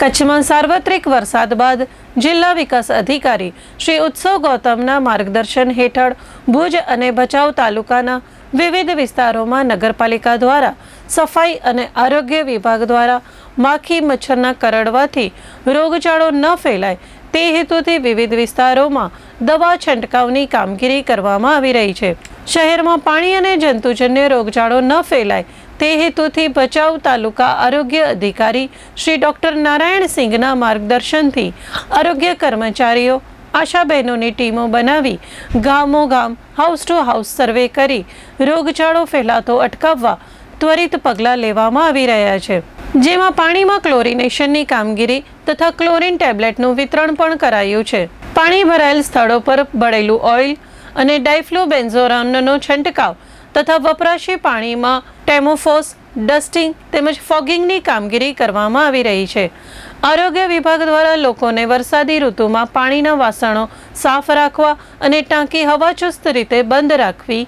કચ્છમાં સાર્વત્રિક વરસાદ બાદ જિલ્લા વિકાસ અધિકારી શ્રી ઉત્સવ ગૌતમના માર્ગદર્શન હેઠળ ભુજ અને ભચાઉ તાલુકાના વિવિધ વિસ્તારોમાં નગરપાલિકા દ્વારા સફાઈ અને આરોગ્ય વિભાગ દ્વારા માખી મચ્છરના કરડવાથી રોગચાળો ન ફેલાય તે હેતુથી વિવિધ વિસ્તારોમાં દવા છંટકાવની કામગીરી કરવામાં આવી રહી છે. શહેરમાં પાણી અને જંતુજન્ય રોગચાળો ન ફેલાય તે હેતુથી ભચાઉ તાલુકા આરોગ્ય અધિકારી શ્રી ડોક્ટર નારાયણ સિંઘના માર્ગદર્શનથી આરોગ્ય કર્મચારીઓ આશા બહેનોની ટીમો બનાવી ગામો ગામ હાઉસ ટુ હાઉસ સર્વે કરી રોગચાળો ફેલાતો અટકાવવા ત્વરિત પગલાં લેવામાં આવી રહ્યા છે. જેમાં પાણીમાં ક્લોરિનેશનની કામગીરી તથા ક્લોરિન ટેબ્લેટનું વિતરણ પણ કરાયું છે. પાણી ભરાયેલ સ્થળો પર બળેલું ઓઇલ અને ડાયફ્લોબેન્ઝોરાનનો છંટકાવ તથા વપરાશી પાણીમાં ટેમોફોસ, ડસ્ટિંગ તેમજ ફોગિંગની કામગીરી કરવામાં આવી રહી છે. આરોગ્ય વિભાગ દ્વારા લોકોને વરસાદી ઋતુમાં પાણીના વાસણો સાફ રાખવા અને ટાંકી હવાચુસ્ત રીતે બંધ રાખવી,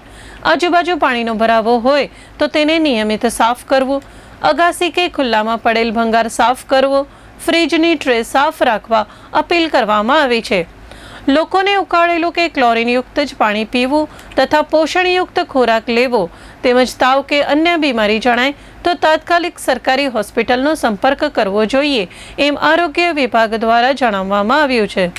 આજુબાજુ પાણીનો ભરાવો હોય તો તેને નિયમિત સાફ કરવું, અગાસી કે ખુલ્લામાં પડેલ ભંગાર સાફ કરવો, ફ્રીજની ટ્રે સાફ રાખવા અપીલ કરવામાં આવી છે. લોકોને ઉકાળેલું કે ક્લોરીનયુક્ત જ પાણી પીવું તથા પોષણયુક્ત ખોરાક લેવો તેમજ તાવ કે અન્ય બીમારી જણાય તો તાત્કાલિક સરકારી હોસ્પિટલનો સંપર્ક કરવો જોઈએ એમ આરોગ્ય વિભાગ દ્વારા જણાવવામાં આવ્યું છે.